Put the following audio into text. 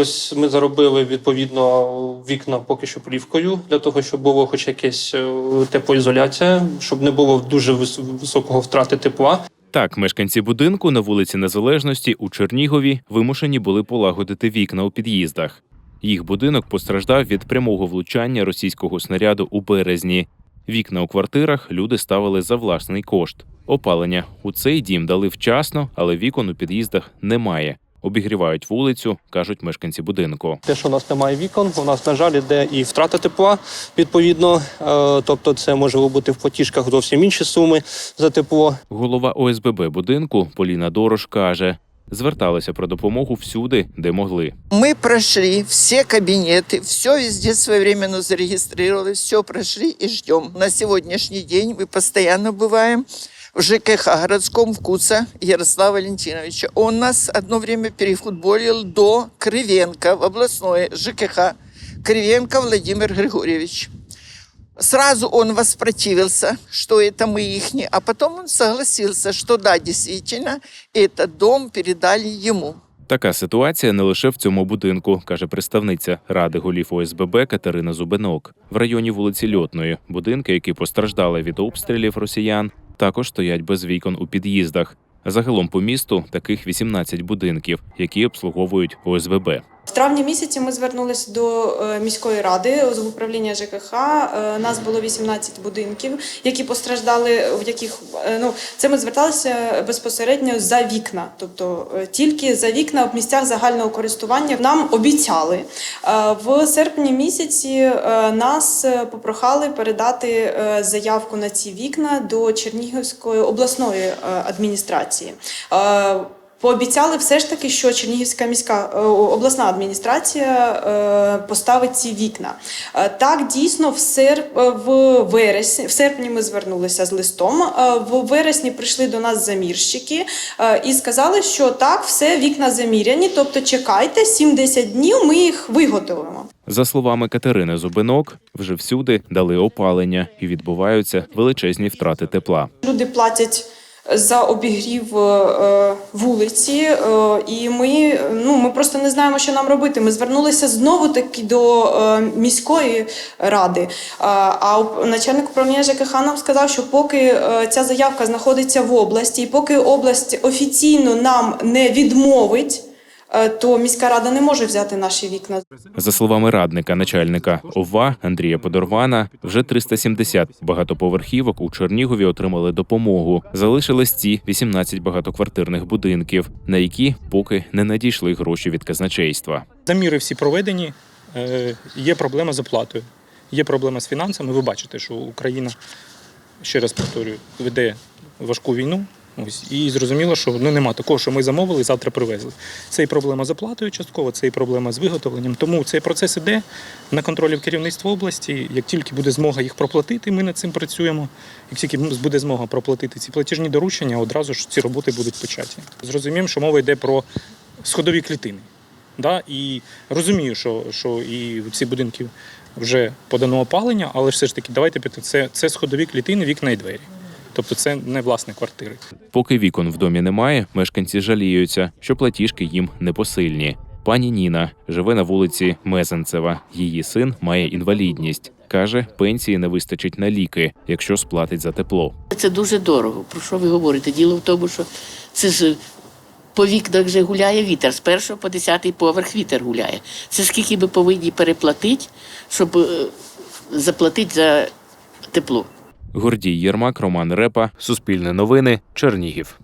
Ось ми заробили відповідно вікна поки що плівкою, для того, щоб було хоч якась е, теплоізоляція, щоб не було дуже високого втрати тепла. Так, мешканці будинку на вулиці Незалежності у Чернігові вимушені були полагодити вікна у під'їздах. Їх будинок постраждав від прямого влучання російського снаряду у березні. Вікна у квартирах люди ставили за власний кошт. Опалення у цей дім дали вчасно, але вікон у під'їздах немає Обігрівають вулицю, кажуть мешканці будинку. Те, що у нас немає вікон, у нас, на жаль, іде і втрата тепла, відповідно. Е, Тобто, це може бути в платіжках зовсім інші суми за тепло. Голова ОСББ будинку Поліна Дорош каже: зверталися про допомогу всюди, де могли. Мы прошли все кабинеты, все везде своевременно зарегистрировали, все прошли и ждем. На сегодняшний день мы постоянно бываем в ЖКХ городском вкуса Ярослава Валентиновича. Он нас одно время перефутболил до Кривенко в областное ЖКХ. Кривенко Владимир Григорьевич. Сразу он воспротивился, что это мы ихни, а потом он согласился, что да, действительно, этот дом передали ему. Така ситуація не лише в цьому будинку, каже представниця ради голів ОСББ Катерина Зубинок. В районі вулиці Льотної будинки, які постраждали від обстрілів росіян, також стоять без вікон у під'їздах. Загалом по місту таких 18 будинків, які обслуговують ОСББ. В травні місяці ми звернулися до е, міської ради з управління ЖКХ. Е, Нас було 18 будинків, які постраждали, в яких е, ну це ми зверталися безпосередньо за вікна, тобто тільки за вікна в місцях загального користування нам обіцяли. В серпні місяці нас попрохали передати заявку на ці вікна до Чернігівської обласної адміністрації. Пообіцяли все ж таки, що Чернігівська міська е, обласна адміністрація е, поставить ці вікна. Е, Так, дійсно, в серп в вересні, в серпні ми звернулися з листом. В вересні прийшли до нас замірщики і сказали, що так, все вікна заміряні. Тобто, чекайте 7-10 днів, ми їх виготовимо. За словами Катерини Зубинок, вже всюди дали опалення і відбуваються величезні втрати тепла. Люди платять за обігрів е, вулиці, е, і ми, ну, ми просто не знаємо, що нам робити. Ми звернулися знову таки до е, міської ради. А, начальник управління ЖКХ нам сказав, що поки е, ця заявка знаходиться в області, і поки область офіційно нам не відмовить, е, то міська рада не може взяти наші вікна. За словами радника начальника ОВА Андрія Подорвана, вже 370 багатоповерхівок у Чернігові отримали допомогу. Залишились ці 18 багатоквартирних будинків, на які поки не надійшли гроші від казначейства. Заміри всі проведені. Е, Є проблема з оплатою, є проблема з фінансами. Ви бачите, що Україна, ще раз повторюю, веде важку війну. Ось, і зрозуміло, що ну, нема такого, що ми замовили, завтра привезли. Це і проблема з оплатою частково, це і проблема з виготовленням. Тому цей процес іде на контролі в керівництва області. Як тільки буде змога їх проплатити, ми над цим працюємо. Як тільки буде змога проплатити ці платіжні доручення, одразу ж ці роботи будуть початі. Зрозуміємо, що мова йде про сходові клітини. Да? І розумію, що, що і ці будинки вже подано опалення, але все ж таки, давайте. Це, це сходові клітини, вікна і двері. Тобто це не власне квартири. Поки вікон в домі немає, мешканці жаліються, що платіжки їм непосильні. Пані Ніна живе на вулиці Мезенцева. Її син має інвалідність. Каже, пенсії не вистачить на ліки, якщо сплатить за тепло. Це дуже дорого. Про що ви говорите? Діло в тому, що це ж по вікнах же гуляє вітер. З першого по десятий поверх вітер гуляє. Це скільки ми повинні переплатити, щоб е, заплатити за тепло. Гордій Єрмак, Роман Репа, Суспільне новини, Чернігів.